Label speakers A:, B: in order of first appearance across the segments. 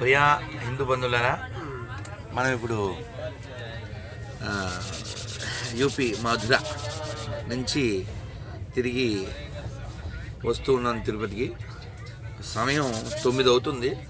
A: ప్రియా హిందూ బంధువులారా మనం ఇప్పుడు యూపీ మధుర నుంచి తిరిగి వస్తూ ఉన్నాం తిరుపతికి. సమయం తొమ్మిది అవుతుంది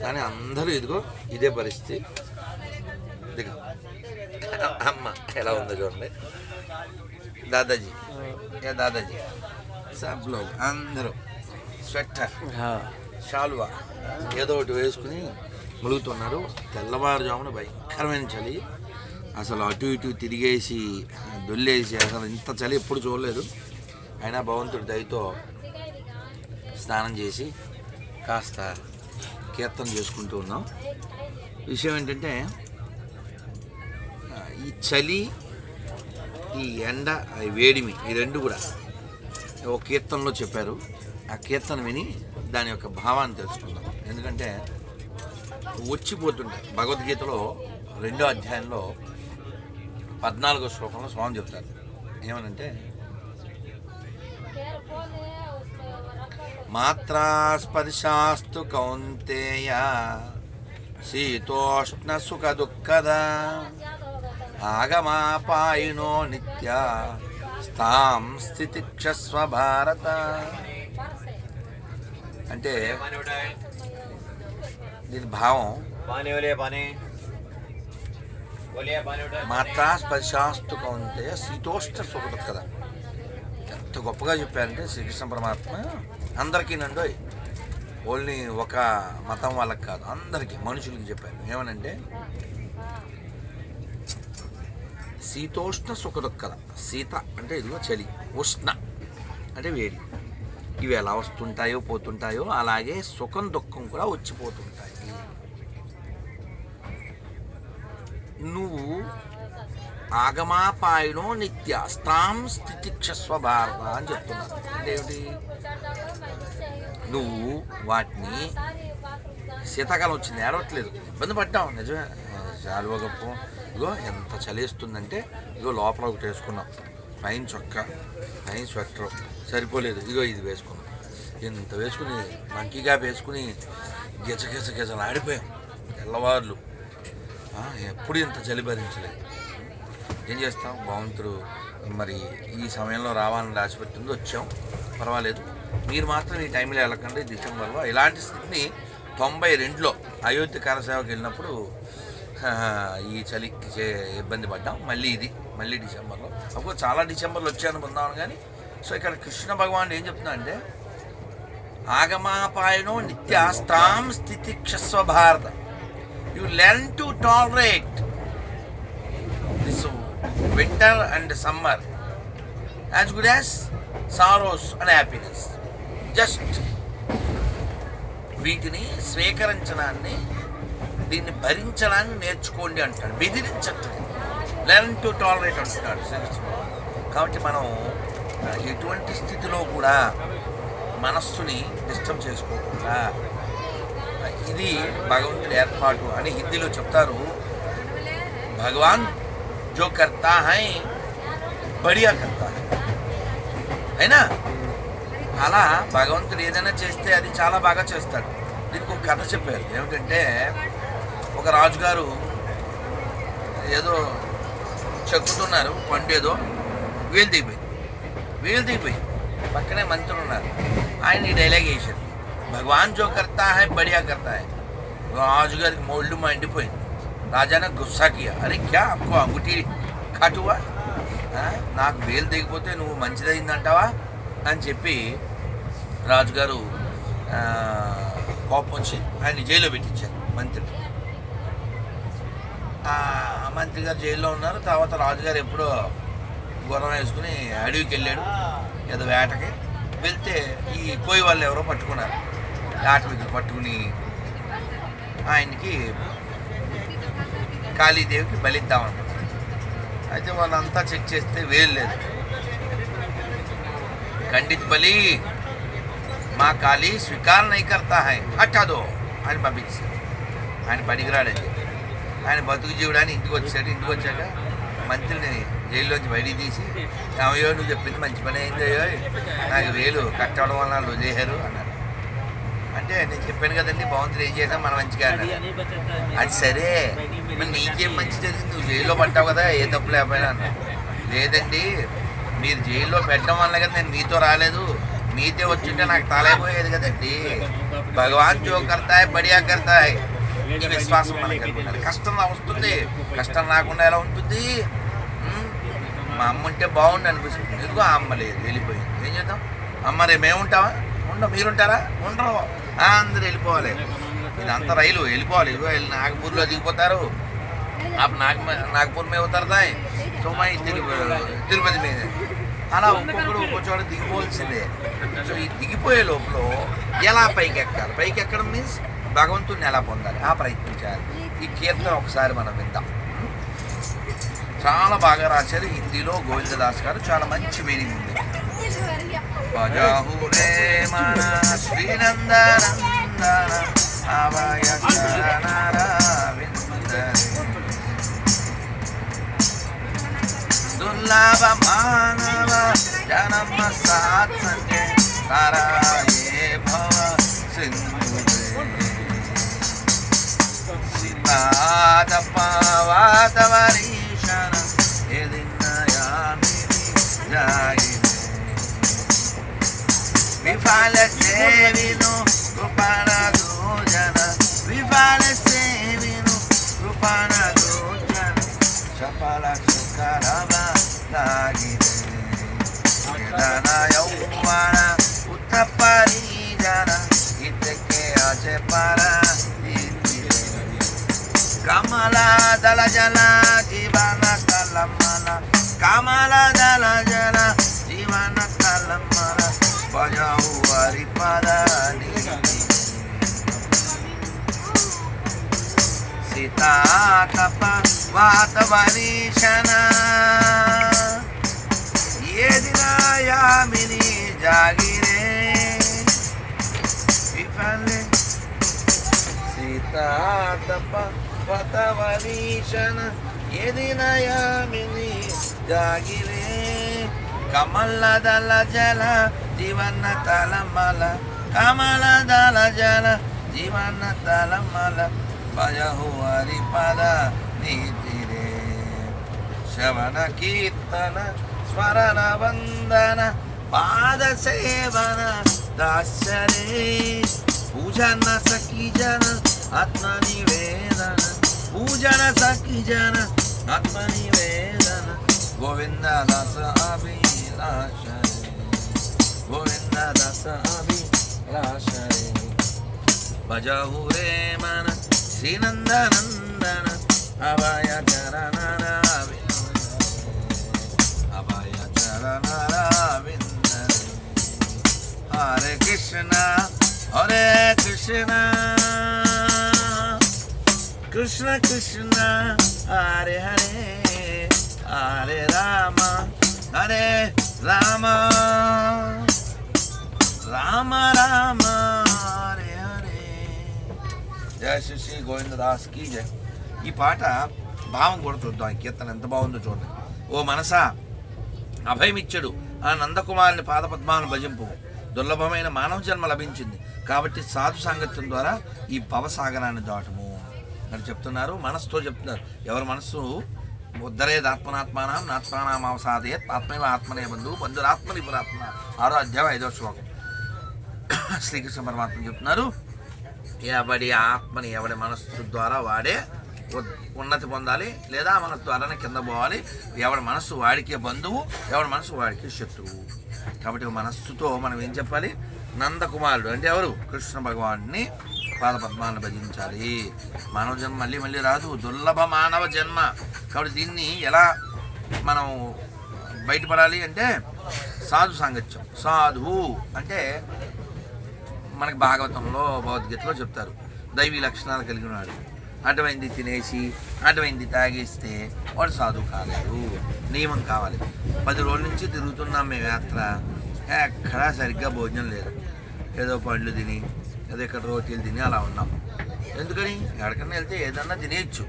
A: కానీ అందరూ ఇదిగో ఇదే పరిస్థితి. ఇదిగో. అమ్మ ఎలా ఉందో చూడండి. దాదాజీ. ఏ దాదాజీ. సబ్ అందరూ. స్వెటర్. షాల్వా ఏదో ఒకటి వేసుకుని ములుగుతున్నారు. తెల్లవారుజామున భయంకరమైన చలి. అసలు అటు ఇటు తిరిగేసి దొల్లేసి అసలు ఇంత చలి ఎప్పుడు చూడలేదు. అయినా భగవంతుడి దయతో స్నానం చేసి కాస్త కీర్తన చేసుకుంటూ ఉన్నాం. విషయం ఏంటంటే ఈ చలి ఈ ఎండ ఈ వేడిమి ఈ రెండు కూడా ఒక కీర్తనలో చెప్పారు. ఆ కీర్తన విని దాని యొక్క భావాన్ని తెలుసుకుందాం. ఎందుకంటే వచ్చిపోతుంటాయి. భగవద్గీతలో రెండో అధ్యాయంలో పద్నాలుగో శ్లోకంలో స్వామి చెప్తారు. ఏమనంటే మాత్రా స్పర్శాస్తు కౌంతేయ శీతోష్ణ సుఖ దుఃఖద ఆగమాపాయినో నిత్య స్థాం స్థితిక్షస్వ భారత అంటే దీని భావం మాత్రా స్పర్శాస్తుగా ఉంటే శీతోష్ణ సుఖదు కదా. ఎంత గొప్పగా చెప్పారంటే శ్రీకృష్ణ పరమాత్మ అందరికీ నండు ఓన్లీ ఒక మతం వాళ్ళకి కాదు అందరికీ మనుషులకి చెప్పారు. ఏమనంటే శీతోష్ణ సుఖదు కదా. సీత అంటే ఇదిగో చలి ఉష్ణ అంటే వేడి. ఇవి ఎలా వస్తుంటాయో పోతుంటాయో అలాగే సుఖం దుఃఖం కూడా వచ్చిపోతుంటాయి. నువ్వు ఆగమాపాయనో నిత్య స్థాం స్థితిక్షస్వ భారత అని చెప్తున్నావు. అంటే ఏమిటి? నువ్వు వాటిని శీతాకాలం వచ్చింది ఏడవట్లేదు. ఇబ్బంది పడ్డావు నిజమే. చాలువ గొప్ప ఇగో ఎంత చలిస్తుందంటే ఇగో లోపల ఒకటి వేసుకున్నాం పైన చొక్కా పైన స్వెటర్. సరిపోలేదు. ఇదిగో ఇది వేసుకున్నాం. ఇంత వేసుకుని మంకీ గ్యాప్ వేసుకుని గిజగిజ గిజలు ఆడిపోయాం. తెల్లవార్లు. ఎప్పుడు ఇంత చలి భరించలేదు. ఏం చేస్తాం? భగవంతుడు మరి ఈ సమయంలో రావాలని రాసిపెట్టింది వచ్చాం. పర్వాలేదు. మీరు మాత్రం ఈ టైంలో వెళ్ళకండి. డిసెంబర్లో ఇలాంటి స్థితిని తొంభై రెండులో అయోధ్య కారసేవకి వెళ్ళినప్పుడు ఈ చలికి చే- ఇబ్బంది పడ్డాం. మళ్ళీ ఇది మళ్ళీ డిసెంబర్లో. అప్పుడు చాలా డిసెంబర్లో వచ్చాను బృందావనం కానీ సో ఇక్కడ కృష్ణ భగవాన్ ఏం చెప్తున్నా అంటే ఆగమాపాయనో నిత్యాస్తాం స్థితిక్షస్వ Bharata. You learn to tolerate this winter and summer as good as sorrows and happiness. Just వీటిని స్వీకరించడాన్ని దీన్ని భరించడానికి నేర్చుకోండి అంటాడు. బెదిరించట్లేదు. లెర్న్ టు టాలరేట్ అంటున్నాడు కాబట్టి మనం ఎటువంటి స్థితిలో కూడా మనస్సుని డిస్టర్బ్ చేసుకోకుండా ఇది భగవంతుడి ఏర్పాటు అని హిందీలో చెప్తారు. భగవాన్ జో కర్తా హై బడియా కర్తా హై. అయినా అలా భగవంతుడు ఏదైనా చేస్తే అది చాలా బాగా చేస్తాడు. దీనికి ఒక కథ చెప్పారు. ఏమిటంటే ఒక రాజుగారు ఏదో చెక్కుతున్నారు పండు ఏదో వీలు దిగిపోయింది. వీలు దిగిపోయింది. పక్కనే మంత్రులు ఉన్నారు. ఆయన ఈ డైలాగ్ వేశారు భగవాన్ జో కర్తా హై బడియా కర్తా హై. రాజుగారికి మొళ్ళు మండిపోయింది. రాజానే గుస్సా కియా. అరే క్యా అప్కో అంగుటి కాటువా? నాకు వేలు దిగిపోతే నువ్వు మంచిదైందంటావా? అని చెప్పి రాజుగారు కోపం వచ్చి ఆయన జైల్లో పెట్టించారు మంత్రి మంత్రి గారు జైల్లో ఉన్నారు. తర్వాత రాజుగారు ఎప్పుడో గుర్రం వేసుకుని అడవికి వెళ్ళాడు. ఏదో వేటకి. వెళ్తే ఈ కోయి వాళ్ళు ఎవరో పట్టుకున్నారు. ఆటవికులు పట్టుకుని ఆయనకి కాళీదేవికి బలిద్దామంటారు అయితే వాళ్ళంతా చెక్ చేస్తే వేలు లేదు. ఖండిత్ బలి మా కాళీ స్వీకారం నై కర్తా హై హఠాదో అని పంపించారు. ఆయన పనికిరాడది. ఆయన బతుకు జీవుడాన్ని ఇంటికి వచ్చాడు. ఇంటికి వచ్చాక మంత్రిని జైల్లోంచి బయటికి తీసి అయ్యో నువ్వు చెప్పింది మంచి పని అయిందయ్యో నాకు వేలు కట్టడం వల్ల వాళ్ళు వదిలేశారు అన్నారు. అంటే నేను చెప్పాను కదండి బాగుంది ఏం చేసాం మన మంచిగా అన్నాడు. అది సరే మరి నీకేం మంచి జరిగింది? నువ్వు జైల్లో పట్టావు కదా ఏ తప్పు లేకపోయినా అన్నా లేదండి మీరు జైల్లో పెట్టడం వల్ల కదా నేను మీతో రాలేదు. మీతో వచ్చింటే నాకు తలైపోయేది కదండి. భగవాన్ జో కర్తాయ్ బడియా కర్తాయ్ విశ్వాసం మనకి ఉండాలి కష్టం వస్తుంది. కష్టం రాకుండా ఎలా ఉంటుంది? మా అమ్మ ఉంటే బాగుండి అనిపిస్తుంది. ఎందుకో అమ్మ లేదు వెళ్ళిపోయింది. ఏం చేద్దాం? అమ్మ రేపు మేముంటావా ఉండవు మీరుంటారా? ఉండరు. అందరు వెళ్ళిపోవాలి. ఇదంతా రైలు వెళ్ళిపోవాలి. ఇదిగో వెళ్ళి నాగపూర్లో దిగిపోతారు. నాగ నాగపూర్ మీద ఉతరతాయి సుమాయి తిరుపతి తిరుపతి మీద. అలా ఒక్కొక్కరు ఒక్కొక్క చోట దిగిపోవాల్సిందే. సో ఈ దిగిపోయే లోపల ఎలా పైకి ఎక్కాలి పైకి ఎక్కడం మీన్స్ భగవంతుడిని ఎలా పొందాలి? ఆ ప్రయత్నం చేయాలి. ఈ కీర్తన ఒకసారి మనం విందాం. చాలా బాగా రాశారు హిందీలో గోవిందదాస్ గారు. చాలా మంచి మీనింగ్ ఉంది. భజాహు మన శ్రీనందనందన అవయ చరణారవిందరే. దుర్లభ మానవ జనమ సాత్సంగే తరాయే భవ సింధువే సీతాద పావాతవరీషణ ఎదిన్నయామిని జాయినే. విఫల సేవిను కృపణ దోజన విఫల సేవిను కృపణ దోజన చపల సుకరవ లాగిరే వేదన యౌవన ఉత్త పరిజన ఇతకే అజ పర కమల దళ జల జీవన కలమల కమల దళ జల జీవన కలమల భజవు హరి పద సీతాతప వాతవరీషణ ఏదినాయామిని జాగిరే విఫలే సీతాతప పతవరీషణ ఎదినయామిని జాగిరే కమల దళ జల జీవన తలమల కమల దళ జల జీవన తలమల భయహు హరి పద నీతిరే శ్రవణ కీర్తన స్మరణ వందన पूजा न सकी जन आत्मनिवेदन पूजा न सकी जन आत्मनिवेदन गोविंद दास अभिलाष गोविंद दास अभिलाष भजहु रे मन श्रीनंदनंद కృష్ణ హరే హరే హరే రామ హరే రామ. రామ రామ హరే హరే. జయ శ్రీ శ్రీ గోవిందదాస్ కీ జయ ఈ పాట భావం కూడా చూద్దాం ఈ కీర్తన ఎంత బాగుందో చూడండి. ఓ మనసా అభయమిచ్చడు ఆ నందకుమారుని పాదపద్మాలను భజింపు. దుర్లభమైన మానవ జన్మ లభించింది. కాబట్టి సాధు సాంగత్యం ద్వారా ఈ భవసాగరాన్ని దాటము. అని చెప్తున్నారు మనస్సుతో చెప్తున్నారు. ఎవరి మనస్సు? ఉద్ధరేది ఆత్మనాత్మానం నాత్మానాం అవసాదే ఆత్మేవ ఆత్మనే బంధువు బంధురాత్మని పురాత్మ ఆరో అధ్యాయం ఐదో శ్లోకం. శ్రీకృష్ణ పరమాత్మ చెప్తున్నారు ఎవడి ఆత్మని ఎవడి మనస్సు ద్వారా వాడే ఉ- ఉన్నతి పొందాలి లేదా మన ద్వారానే కింద పోవాలి. ఎవడి మనస్సు వాడికే బంధువు ఎవడి మనస్సు వాడికి శత్రువు. కాబట్టి మనస్సుతో మనం ఏం చెప్పాలి? నందకుమారుడు అంటే ఎవరు? కృష్ణ భగవాన్ని పాదపద్మాన్ని భజించాలి. మానవ జన్మ మళ్ళీ మళ్ళీ రాదు. దుర్లభ మానవ జన్మ. కాబట్టి దీన్ని ఎలా మనం బయటపడాలి అంటే సాధు సాంగత్యం. సాధువు అంటే మనకి భాగవతంలో భగవద్గీతలో చెప్తారు. దైవీ లక్షణాలు కలిగిన వాడు అటువంటిది తినేసి అటువంటిది తాగేస్తే వాడు సాధువు కాలేదు నియమం కావాలి. పది రోజుల నుంచి తిరుగుతున్నాం మేము యాత్ర. ఎక్కడా సరిగ్గా భోజనం లేదు. ఏదో పండ్లు తిని ఏదో ఇక్కడ రోటీలు తిని అలా ఉన్నాం. ఎందుకని? ఎక్కడికన్నా వెళ్తే ఏదన్నా తినేయచ్చు.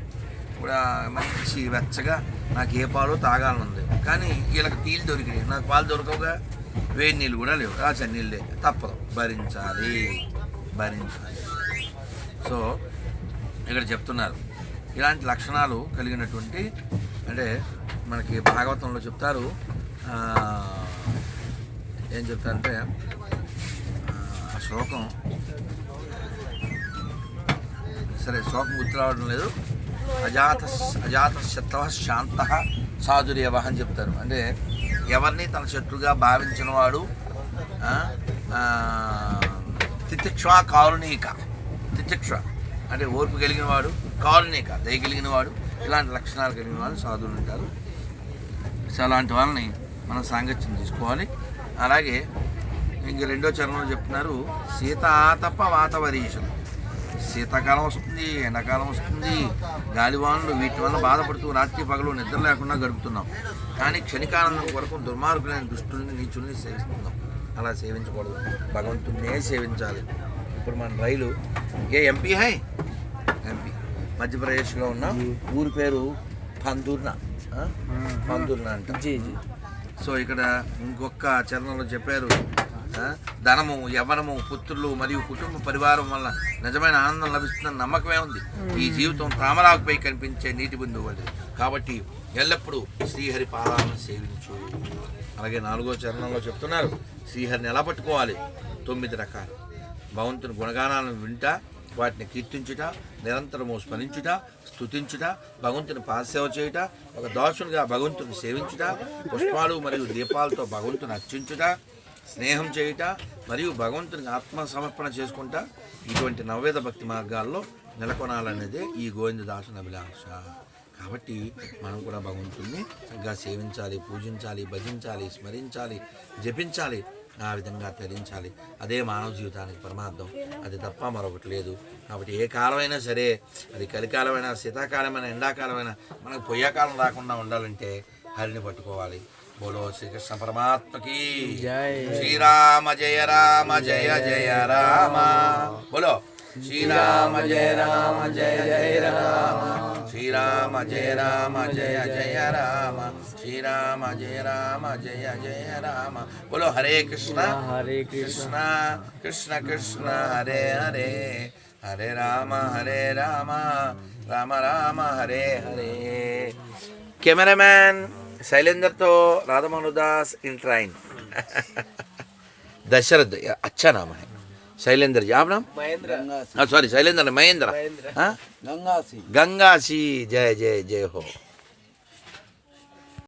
A: ఇప్పుడు మంచి వెచ్చగా నాకు ఏ పాలు తాగాలని ఉంది కానీ వీళ్ళకి టీలు దొరికినాయి. నాకు పాలు దొరకవుగా. వేడి నీళ్ళు కూడా లేవు. ఆ చన్నీళ్ళే తప్పదు. భరించాలి. భరించాలి. సో ఇక్కడ చెప్తున్నారు. ఇలాంటి లక్షణాలు కలిగినటువంటి అంటే మనకి భాగవతంలో చెప్తారు. ఏం చెప్తారంటే శోకం. శ్లోకం సరే శోకం గుర్తు రావడం లేదు. అజాత అజాత శత్రవ శాంత సాధుర్యవ అని చెప్తారు. అంటే ఎవరిని తన శత్రుగా భావించిన వాడు ఆ, తితిక్ష కారుణీక తితిక్ష అంటే ఓర్పు కలిగిన వాడు కారుణీక. దయ కలిగిన వాడు ఇలాంటి లక్షణాలు కలిగిన వాళ్ళు సాధువులు ఉంటారు. సో అలాంటి వాళ్ళని మనం సాంగత్యం తీసుకోవాలి. అలాగే ఇంక రెండో చరణంలో చెప్తున్నారు సీతాతప వాతవరీషులు. శీతాకాలం వస్తుంది ఎండాకాలం వస్తుంది గాలివానలు వీటి వల్ల బాధపడుతూ రాత్రి పగలు నిద్ర లేకుండా గడుపుతున్నాం. కానీ క్షణికానందం కొరకు దుర్మార్గులైన దుష్టుల్ని నీచుల్ని సేవిస్తున్నాం. అలా సేవించకూడదు. భగవంతుడినే సేవించాలి. ఇప్పుడు మన రైలు ఏ ఎంపీ హై? ఎంపీ. మధ్యప్రదేశ్లో ఉన్న ఊరి పేరు పందూర్నా? పందూర్నా అంట. సో ఇక్కడ ఇంకొక చరణంలో చెప్పారు ధనము యవ్వనము పుత్రులు మరియు కుటుంబ పరివారం వల్ల నిజమైన ఆనందం లభిస్తుందని నమ్మకమే ఉంది. ఈ జీవితం తామరాకుపై కనిపించే నీటి బిందువు వంటిది. కాబట్టి ఎల్లప్పుడూ శ్రీహరి పాదాలను సేవించు. అలాగే నాలుగో చరణంలో చెప్తున్నారు శ్రీహరిని ఎలా పట్టుకోవాలి? తొమ్మిది రకాలు. భగవంతుని గుణగానాలను వింటా వాటిని కీర్తించుట నిరంతరము స్మరించుట స్తుతించుట భగవంతుని పాదసేవ చేయుట ఒక దాసునిగా భగవంతుని సేవించుట పుష్పాలు మరియు దీపాలతో భగవంతుని అర్చించుట స్నేహం చేయుట మరియు భగవంతునికి ఆత్మ సమర్పణ చేసుకుంటా ఇటువంటి నవవేద భక్తి మార్గాల్లో నెలకొనాలనేదే ఈ గోవిందదాసుని అభిలాష. కాబట్టి మనం కూడా భగవంతుడిని చక్కగా సేవించాలి పూజించాలి భజించాలి స్మరించాలి జపించాలి ఆ విధంగా తరించాలి. అదే మానవ జీవితానికి పరమార్థం. అది తప్ప మరొకటి లేదు. కాబట్టి ఏ కాలమైనా సరే అది కలికాలమైనా శీతాకాలమైన ఎండాకాలమైనా మనకు పొయ్యాకాలం రాకుండా ఉండాలంటే హరిని పట్టుకోవాలి.
B: बोलो
A: श्री कृष्ण परमात्मा की। जय। श्री राम जय राम जय जय राम। बोलो। श्री राम जय राम जय जय राम। श्री राम जय राम जय जय राम। श्री
B: राम जय
A: राम जय जय राम। बोलो हरे कृष्णा। हाँ, हरे कृष्णा कृष्ण कृष्ण हरे हरे। हरे राम हरे राम। राम राम हरे हरे। कैमरामैन। శైలేందర్తో రాధమోహనదాస్ ఇన్
B: ట్రైన్.
A: దశరథ్ అచ్చా నామ శైలేందర్ యాప్
B: నామ్?
A: సారీ
B: శైలేందర్ మహేంద్ర.
A: గంగాసి. గంగాసి జయ జయ జయ హో.